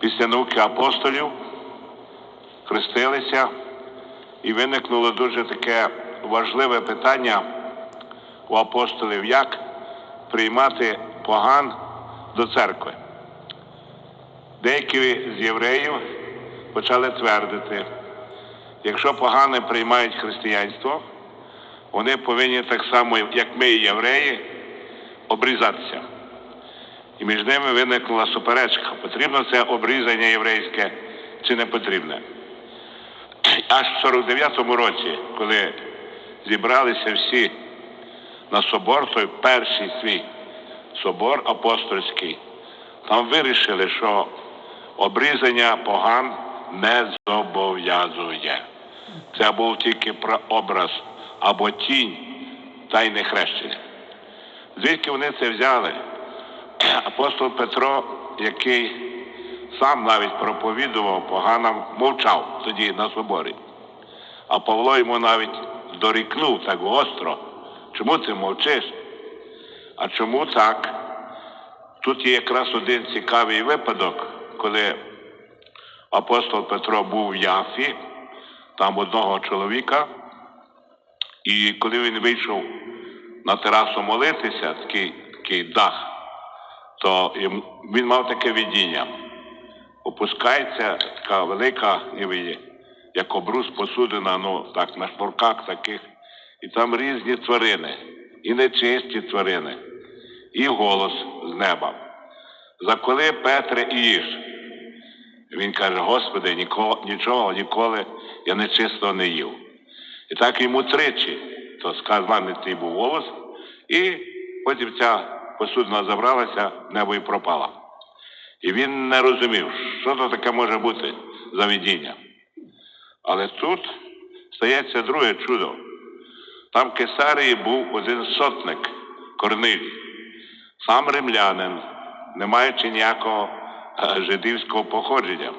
після науки апостолів хрестилися, і виникнуло дуже таке важливе питання у апостолів, як приймати поган до церкви. Деякі з євреїв почали твердити, якщо погани приймають християнство, вони повинні так само, як ми, євреї, обрізатися. І між ними виникла суперечка, потрібно це обрізання єврейське чи не потрібне. Аж в 49-му році, коли зібралися всі на собор, той перший свій собор апостольський, там вирішили, що обрізання поган не зобов'язує. Це був тільки прообраз або тінь тайне хрещення. Звідки вони це взяли? Апостол Петро, який сам навіть проповідував поганам, мовчав тоді на соборі. А Павло йому навіть дорікнув так гостро. Чому ти мовчиш? А чому так? Тут є якраз один цікавий випадок, коли апостол Петро був в Яфі, там одного чоловіка, і коли він вийшов на терасу молитися, такий, такий дах, то він мав таке видіння. Опускається така велика, як обрус посудина, ну так, на шнурках таких, і там різні тварини, і нечисті тварини, і голос з неба. Заколи Петре і їж. Він каже, Господи, нікого, нічого ніколи я нечистого не їв. І так йому тричі, то сказаний цей був голос, і потім ця посудина забралася, небо і пропала. І він не розумів, що то таке може бути за видіння. Але тут стається друге чудо. Там в Кесарії був один сотник Корнилій, сам римлянин, не маючи ніякого е, жидівського походження.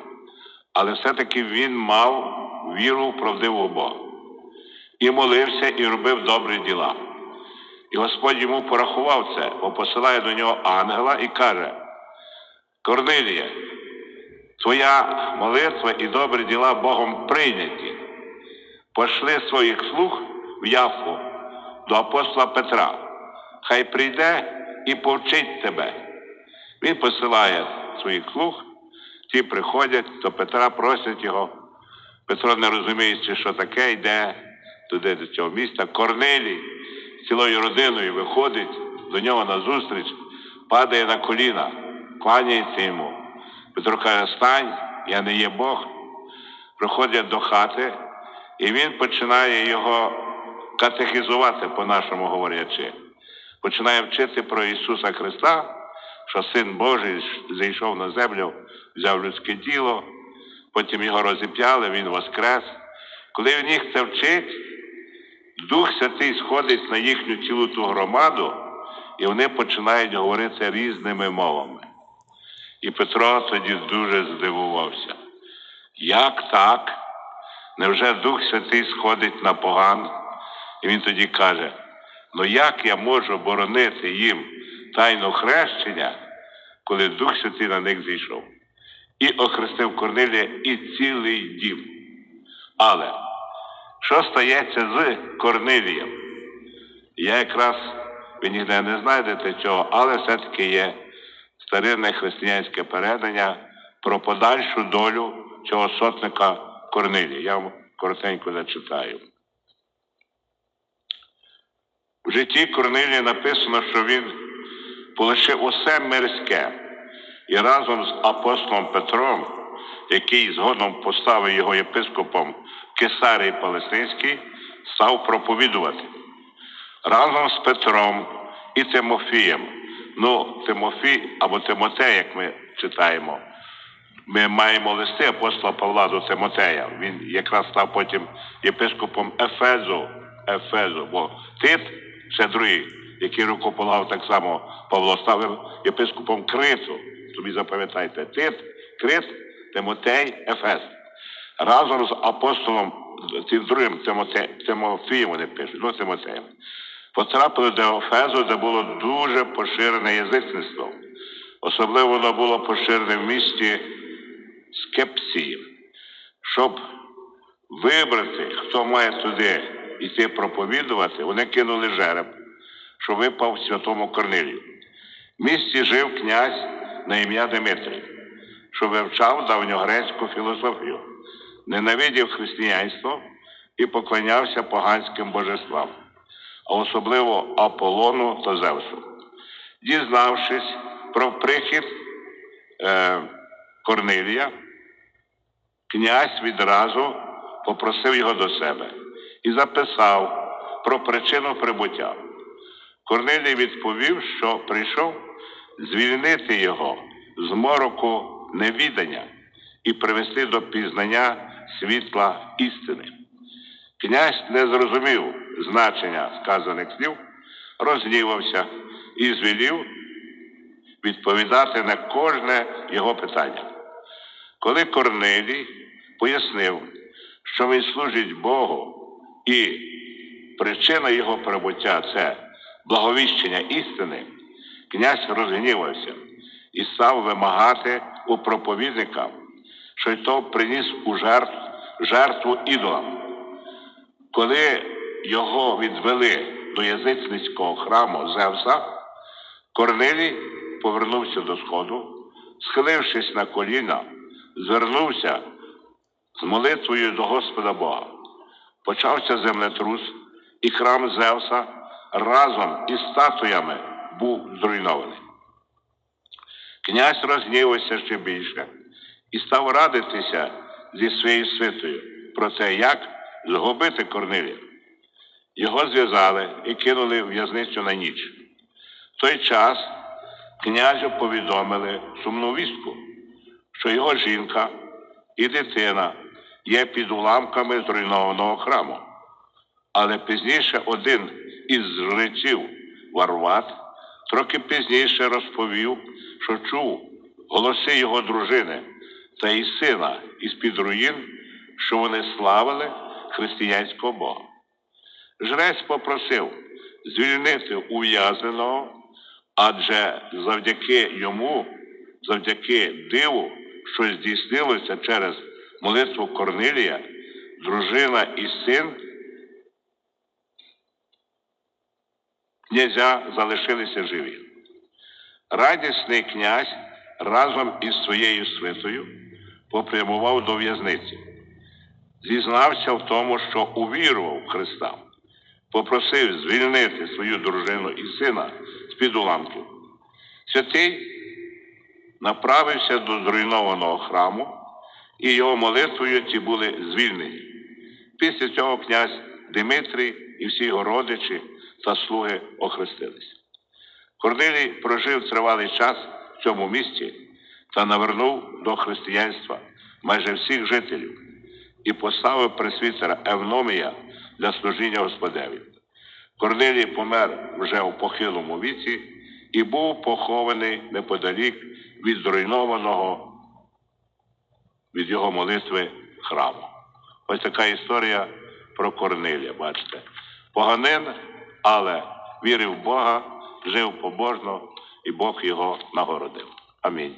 Але все-таки він мав віру в правдивого Бога. І молився, і робив добрі діла. І Господь йому порахував це, бо посилає до нього ангела і каже: Корниліє, твоя молитва і добрі діла Богом прийняті. Пошли своїх слуг в Яфу до апостола Петра. Хай прийде і повчить тебе. Він посилає своїх слуг, ті приходять до Петра, просять його. Петро, не розуміючи, що таке, йде туди до цього міста. Корнилій цілою родиною виходить до нього на зустріч, падає на коліна, кланяється йому. Петро каже, стань, я не є Бог. Приходять до хати, і він починає його катехізувати, по-нашому говорячи. Починає вчити про Ісуса Христа, що Син Божий зійшов на землю, взяв людське тіло, потім його розіп'яли, Він воскрес. Коли він їх це вчить, Дух Святий сходить на їхню цілу ту громаду, і вони починають говорити різними мовами. І Петро тоді дуже здивувався. Як так? Невже Дух Святий сходить на поган? І він тоді каже: ну як я можу боронити їм тайну хрещення, коли Дух Святий на них зійшов? І охрестив Корнилія і цілий дім. Але що стається з Корнилієм? Я якраз ви ніде не знайдете цього, але все-таки є старинне християнське передання про подальшу долю цього сотника Корнилія. Я вам коротенько зачитаю. В житті Корнилія написано, що він полишив усе мирське і разом з апостолом Петром, який згодом поставив його єпископом в Кесарії Палестинській, став проповідувати. Разом з Петром і Тимофієм. Ну, Тимофій або Тимотей, як ми читаємо, ми маємо листи апостола Павла до Тимотея. Він якраз став потім єпископом Ефезу. Ефезу, бо Тит, ще другий, який рукополагав так само Павло, став єпископом Криту. Тобі запам'ятайте, Тит, Крит, Тимотей, Ефес. Разом з апостолом тим другим Тимоте, Тимофієм вони пишуть, ну Тимотеєм. Потрапили до Ефезу, де було дуже поширене язичництво. Особливо воно було поширене в місті скепсії, щоб вибрати, хто має туди йти проповідувати, вони кинули жереб, що випав святому Корнилію. В місті жив князь на ім'я Димитрій, що вивчав давньогрецьку філософію, ненавидів християнство і поклонявся поганським божествам, а особливо Аполлону та Зевсу. Дізнавшись про прихід е, Корнилія, князь відразу попросив його до себе і записав про причину прибуття. Корнилій відповів, що прийшов звільнити його з мороку невідання і привести до пізнання світла істини. Князь не зрозумів значення сказаних слів, рознівався і звелів відповідати на кожне його питання. Коли Корнилій пояснив, що він служить Богу, і причина його прибуття це благовіщення істини, князь розгнівався і став вимагати у проповідника, що й то приніс у жертв, жертву ідолам. Коли його відвели до язичницького храму Зевса, Корнилій повернувся до сходу, схилившись на коліна, звернувся з молитвою до Господа Бога. Почався землетрус, і храм Зевса разом із статуями був зруйнований. Князь рознівався ще більше і став радитися зі своєю свитою про те, як згубити Корнилія. Його зв'язали і кинули в в'язницю на ніч. В той час князю повідомили сумну вістку, що його жінка і дитина є під уламками зруйнованого храму. Але пізніше один із жреців Варват трохи пізніше розповів, що чув голоси його дружини та і сина із-під руїн, що вони славили християнського Бога. Жрець попросив звільнити ув'язненого, адже завдяки йому, завдяки диву, що здійснилося через молитву Корнилія, дружина і син князя залишилися живі. Радісний князь разом із своєю свитою попрямував до в'язниці, зізнався в тому, що увірував Христа, попросив звільнити свою дружину і сина з-під уламків. Святий направився до зруйнованого храму, і його молитвою ті були звільнені. Після цього князь Димитрій і всі його родичі та слуги охрестилися. Корнилій прожив тривалий час в цьому місті та навернув до християнства майже всіх жителів і поставив пресвітера Евномія для служіння Господеві. Корнилій помер вже у похилому віці і був похований неподалік від зруйнованого від його молитви храму. Ось така історія про Корнилія, бачите. Поганин, але вірив в Бога, жив побожно, і Бог його нагородив. Амінь.